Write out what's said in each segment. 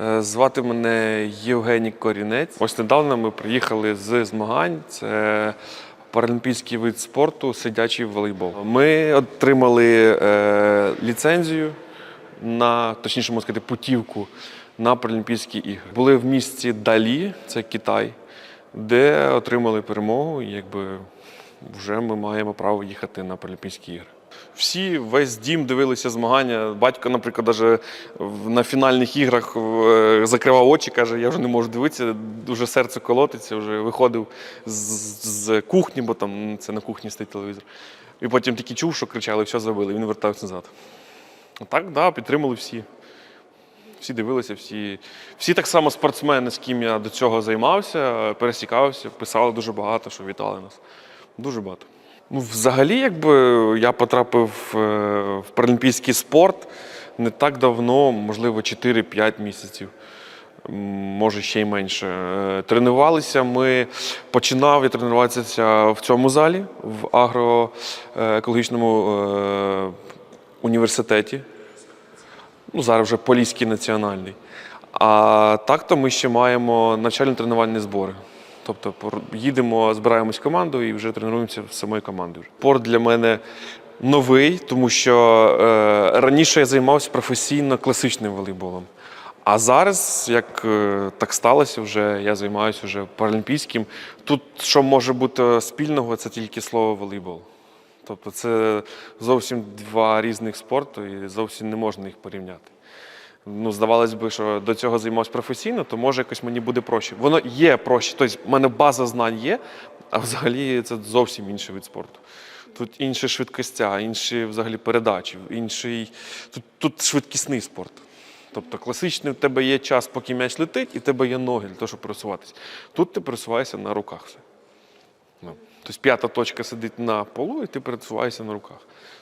Е, Звати мене Євгеній Корінець. Ось недавно ми приїхали з змагань. Це паралімпійський вид спорту сидячий волейбол. Ми отримали е, ліцензію на точніше можна сказати, путівку на Паралімпійські ігри. Були в місті Далі, це Китай, де отримали перемогу. І якби вже ми маємо право їхати на Паралімпійські ігри. Всі, весь дім дивилися змагання. Батько, наприклад, даже на фінальних іграх е, закривав очі, каже, я вже не можу дивитися, дуже серце колотиться, вже виходив з, з кухні, бо там це на кухні стоїть телевізор. І потім тільки чув, що кричали, все забили, він вертався назад. А так, да, підтримали всі. Всі дивилися, всі, всі так само спортсмени, з ким я до цього займався, пересікався, писали дуже багато, що вітали нас. Дуже багато. Ну, взагалі, якби я потрапив е, в паралімпійський спорт не так давно, можливо, 4-5 місяців, може ще й менше. Е, Тренувалися ми, починав я тренуватися в цьому залі, в агроекологічному е, університеті ну, зараз вже Поліський національний. А так-то ми ще маємо навчально-тренувальні збори. Тобто їдемо, збираємось командою і вже тренуємося з самою командою. Спорт для мене новий, тому що е, раніше я займався професійно класичним волейболом. А зараз, як е, так сталося, вже я займаюся вже паралімпійським. Тут що може бути спільного, це тільки слово волейбол. Тобто це зовсім два різних спорту і зовсім не можна їх порівняти. Ну, здавалось би, що до цього займався професійно, то може якось мені буде проще. Воно є проще. Тобто, в мене база знань є, а взагалі це зовсім інший вид спорту. Тут інші швидкостя, інші взагалі передачі, інший. Тут, тут швидкісний спорт. Тобто класичний в тебе є час, поки м'яч летить, і в тебе є ноги для того, щоб пересуватися. Тут ти пересуваєшся на руках. Ну, Тобто п'ята точка сидить на полу, і ти пересуваєшся на руках.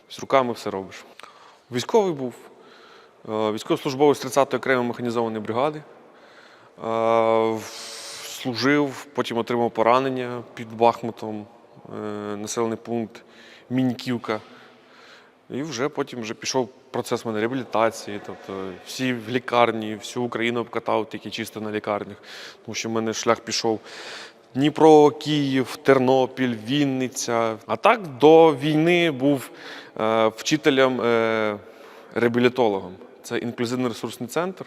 Тобто руками все робиш. Військовий був. Е, Військовослужбовець 30-ї окремої механізованої бригади. Е, Служив, потім отримав поранення під Бахмутом, е, населений пункт Міньківка. І вже потім вже пішов процес мене реабілітації. Тобто всі в лікарні, всю Україну обкатав тільки чисто на лікарнях. Тому що в мене шлях пішов Дніпро, Київ, Тернопіль, Вінниця. А так до війни був вчителем реабілітологом. Це інклюзивний ресурсний центр.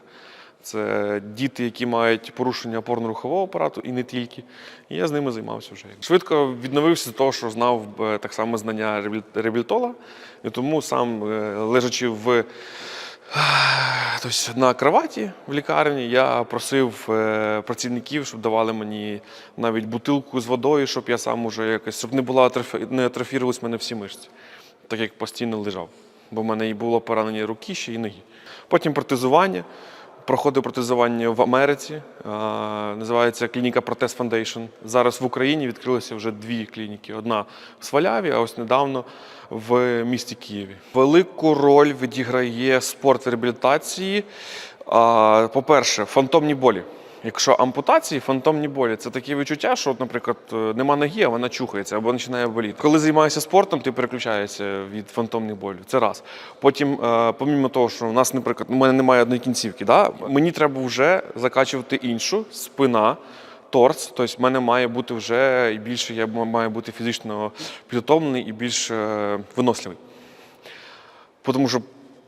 Це діти, які мають порушення опорно-рухового апарату, і не тільки. І я з ними займався вже. Швидко відновився з того, що знав е, так само знання реабілі- реабілітолога. І тому сам, е, лежачи в Тобто на кроваті в лікарні я просив е, працівників, щоб давали мені навіть бутилку з водою, щоб я сам уже якось, щоб не була не атрофірувалися мене всі мишці, так як постійно лежав. Бо в мене і було поранення руки ще і ноги. Потім протезування. Проходив протезування в Америці. е, Називається клініка Протез Foundation. Зараз в Україні відкрилися вже дві клініки: одна в Сваляві, а ось недавно в місті Києві. Велику роль відіграє спорт в реабілітації. По-перше, фантомні болі. Якщо ампутації, фантомні болі це таке відчуття, що, наприклад, е, нема ноги, а вона чухається або починає боліти. Коли займаєшся спортом, ти переключаєшся від фантомних болів. Це раз. Потім, е, помімо того, що у нас, наприклад, у мене немає одної кінцівки, да? мені треба вже закачувати іншу спина. Торс, тобто в мене має бути вже і більше, я маю бути фізично підготовлений і більш е, виносливий. Тому що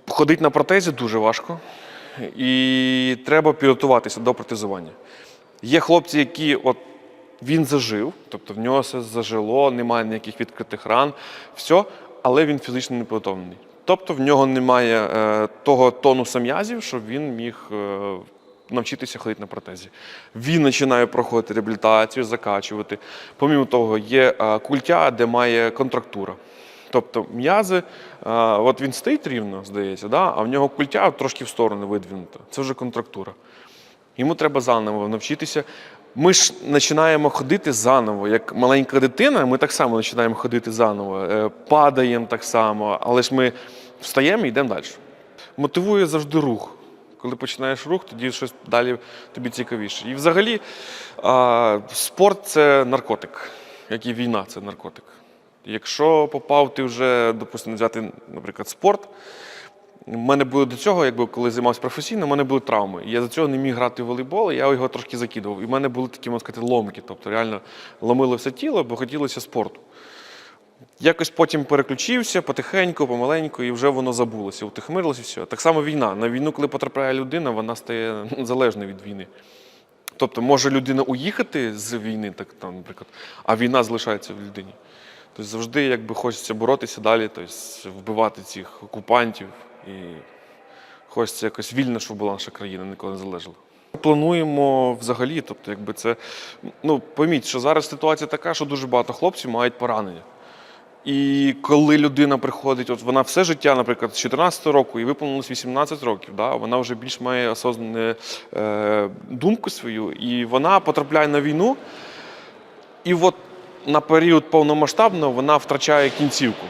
ходити на протезі дуже важко, і треба підготуватися до протезування. Є хлопці, які от він зажив, тобто в нього все зажило, немає ніяких відкритих ран, все, але він фізично не підготовлений. Тобто в нього немає е, того тонуса м'язів, щоб він міг е, навчитися ходити на протезі. Він починає проходити реабілітацію, закачувати. Помімо того, є е, культя, де має контрактура. Тобто м'язи, е, от він стоїть рівно, здається, да? а в нього культя трошки в сторону видвинута. Це вже контрактура. Йому треба заново навчитися. Ми ж починаємо ходити заново. Як маленька дитина, ми так само починаємо ходити заново. Е, Падаємо так само, але ж ми встаємо і йдемо далі. Мотивує завжди рух. Коли починаєш рух, тоді щось далі тобі цікавіше. І взагалі спорт це наркотик, як і війна це наркотик. Якщо попав ти вже, допустимо, взяти, наприклад, спорт, У мене були до цього, якби коли займався професійно, у мене були травми. Я за цього не міг грати в волейбол, я його трошки закидував. І в мене були такі, можна сказати, ломки. Тобто реально ломило все тіло, бо хотілося спорту. Якось потім переключився потихеньку, помаленьку, і вже воно забулося, утихмирилося і все. Так само війна. На війну, коли потрапляє людина, вона стає залежною від війни. Тобто може людина уїхати з війни, так там, наприклад, а війна залишається в людині. Тобто завжди якби хочеться боротися далі, тобто вбивати цих окупантів і хочеться якось вільно, щоб була наша країна, ніколи не залежала. Плануємо взагалі, тобто, якби це ну пойміть, що зараз ситуація така, що дуже багато хлопців мають поранення. І коли людина приходить, от вона все життя, наприклад, з 14 року і виповнилось 18 років, да, вона вже більш має осознану е, думку свою, і вона потрапляє на війну, і от на період повномасштабного вона втрачає кінцівку.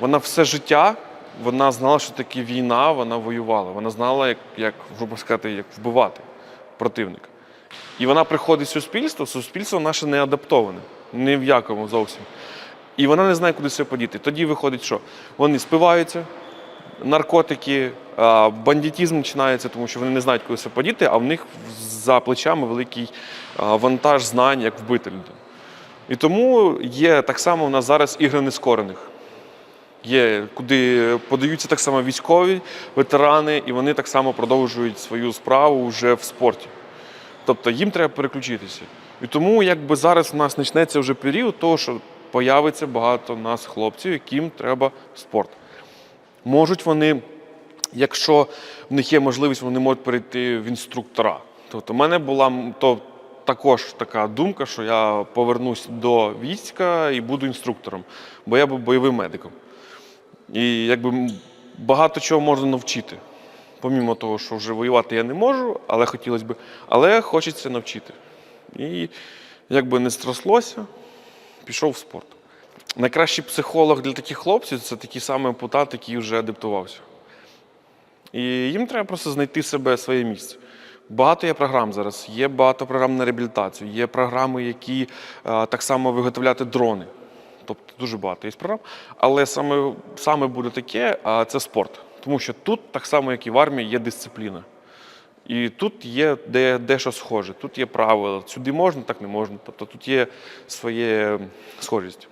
Вона все життя, вона знала, що таке війна, вона воювала. Вона знала, як, як грубо сказати, як вбивати противника. І вона приходить в суспільство, суспільство наше не адаптоване, ні в якому зовсім. І вона не знає, куди себе подіти. Тоді виходить, що вони спиваються, наркотики, бандитізм починається, тому що вони не знають, куди себе подіти, а в них за плечами великий вантаж знань, як вбити людину. І тому є так само у нас зараз ігри нескорених. Є, куди подаються так само військові, ветерани, і вони так само продовжують свою справу вже в спорті. Тобто їм треба переключитися. І тому якби зараз у нас почнеться вже період того, що появиться багато нас хлопців, яким треба спорт. Можуть вони, якщо в них є можливість, вони можуть перейти в інструктора. Тобто, в мене була то також така думка, що я повернусь до війська і буду інструктором, бо я був бойовим медиком. І якби багато чого можна навчити. Помімо того, що вже воювати я не можу, але хотілося б, але хочеться навчити. І якби не строслося, пішов в спорт. Найкращий психолог для таких хлопців це такий самий ампутант, який вже адаптувався. І їм треба просто знайти себе своє місце. Багато є програм зараз. Є багато програм на реабілітацію, є програми, які е, так само виготовляти дрони. Тобто дуже багато є програм. Але саме, саме буде таке, це спорт. Тому що тут, так само, як і в армії, є дисципліна. І тут є де, дещо схоже, тут є правила. Сюди можна, так не можна. Тобто тут є своє схожість.